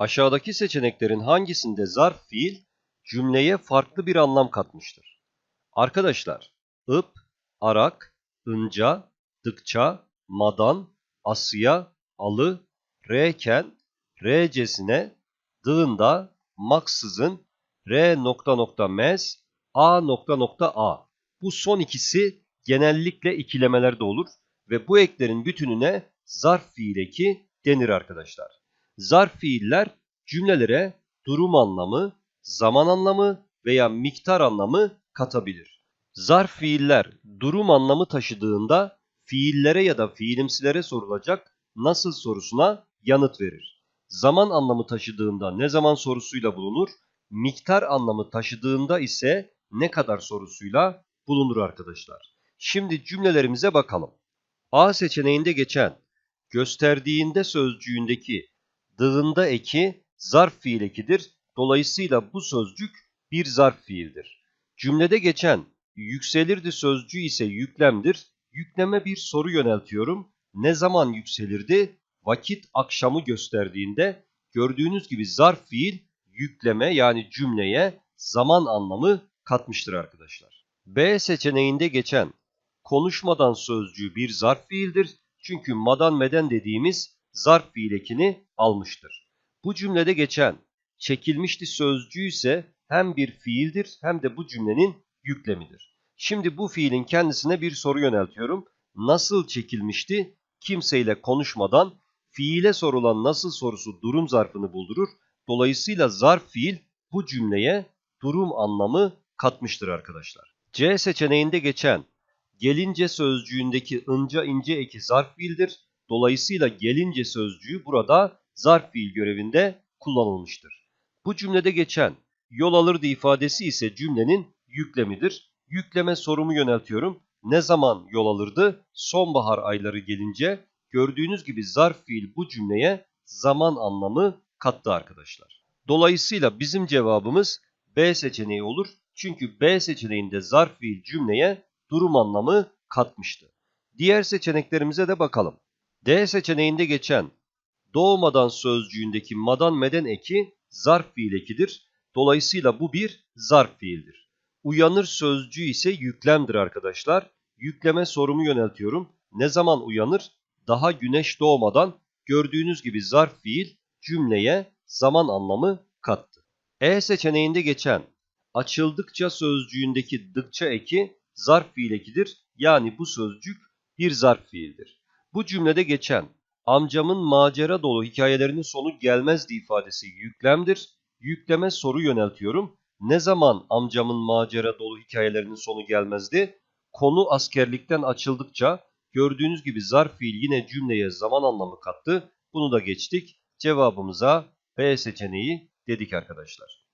Aşağıdaki seçeneklerin hangisinde zarf fiil cümleye farklı bir anlam katmıştır? Arkadaşlar, ıp, arak, ınca, dıkça, madan, asıya, alı, reken, recesine, dığında, maksızın, r nokta nokta mez, a nokta nokta a. Bu son ikisi genellikle ikilemelerde olur ve bu eklerin bütününe zarf fiil eki denir arkadaşlar. Zarf fiiller cümlelere durum anlamı, zaman anlamı veya miktar anlamı katabilir. Zarf fiiller durum anlamı taşıdığında fiillere ya da fiilimsilere sorulacak nasıl sorusuna yanıt verir. Zaman anlamı taşıdığında ne zaman sorusuyla bulunur, miktar anlamı taşıdığında ise ne kadar sorusuyla bulunur arkadaşlar. Şimdi cümlelerimize bakalım. A seçeneğinde geçen gösterdiğinde sözcüğündeki dığında eki zarf fiil ekidir. Dolayısıyla bu sözcük bir zarf fiildir. Cümlede geçen yükselirdi sözcüğü ise yüklemdir. Yükleme bir soru yöneltiyorum. Ne zaman yükselirdi? Vakit akşamı gösterdiğinde gördüğünüz gibi zarf fiil yükleme yani cümleye zaman anlamı katmıştır arkadaşlar. B seçeneğinde geçen konuşmadan sözcüğü bir zarf fiildir. Çünkü madan meden dediğimiz zarf fiil ekini almıştır. Bu cümlede geçen çekilmişti sözcüğü ise hem bir fiildir hem de bu cümlenin yüklemidir. Şimdi bu fiilin kendisine bir soru yöneltiyorum. Nasıl çekilmişti? Kimseyle konuşmadan fiile sorulan nasıl sorusu durum zarfını buldurur. Dolayısıyla zarf fiil bu cümleye durum anlamı katmıştır arkadaşlar. C seçeneğinde geçen gelince sözcüğündeki ınca ince eki zarf fiildir. Dolayısıyla gelince sözcüğü burada zarf fiil görevinde kullanılmıştır. Bu cümlede geçen yol alırdı ifadesi ise cümlenin yüklemidir. Yükleme sorumu yöneltiyorum. Ne zaman yol alırdı? Sonbahar ayları gelince gördüğünüz gibi zarf fiil bu cümleye zaman anlamı kattı arkadaşlar. Dolayısıyla bizim cevabımız B seçeneği olur. Çünkü B seçeneğinde zarf fiil cümleye durum anlamı katmıştı. Diğer seçeneklerimize de bakalım. D seçeneğinde geçen doğmadan sözcüğündeki madan meden eki zarf fiil ekidir. Dolayısıyla bu bir zarf fiildir. Uyanır sözcüğü ise yüklemdir arkadaşlar. Yükleme sorumu yöneltiyorum. Ne zaman uyanır? Daha güneş doğmadan gördüğünüz gibi zarf fiil cümleye zaman anlamı kattı. E seçeneğinde geçen açıldıkça sözcüğündeki dıkça eki zarf fiil ekidir. Yani bu sözcük bir zarf fiildir. Bu cümlede geçen amcamın macera dolu hikayelerinin sonu gelmezdi ifadesi yüklemdir. Yükleme soru yöneltiyorum. Ne zaman amcamın macera dolu hikayelerinin sonu gelmezdi? Konu askerlikten açıldıkça gördüğünüz gibi zarf fiil yine cümleye zaman anlamı kattı. Bunu da geçtik. Cevabımıza B seçeneği dedik arkadaşlar.